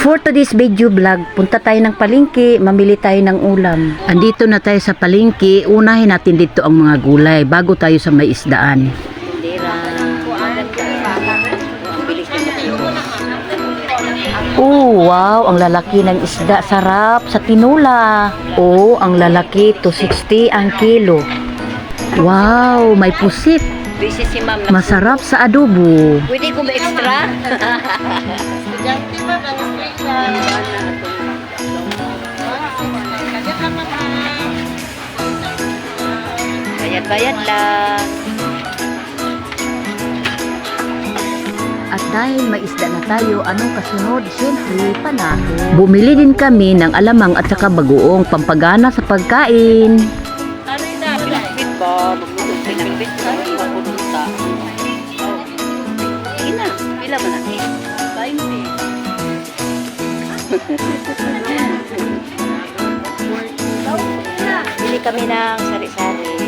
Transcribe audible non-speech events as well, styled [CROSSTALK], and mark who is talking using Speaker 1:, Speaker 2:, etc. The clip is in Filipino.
Speaker 1: For today's video vlog, punta tayo ng palengke, mamili tayo ng ulam. Andito na tayo sa palengke, unahin natin dito ang mga gulay bago tayo sa may isdaan. Oh, wow, ang lalaki ng isda, sarap sa tinula. Oh, ang lalaki, 260 ang kilo. Wow, may pusit. Masarap sa adobo.
Speaker 2: Pwede ko extra? [LAUGHS] Bayad-bayad lang.
Speaker 1: At dahil may isda na tayo, anong kasunod? Siyempre, panahon. Bumili din kami ng alamang at saka bagoong pampagana sa pagkain.
Speaker 2: Ano yun na? Pinakbit ba? Pinakbit ka? Magpupunta. Sige na. Pila ba na? 20. Bili kami ng sari-sari.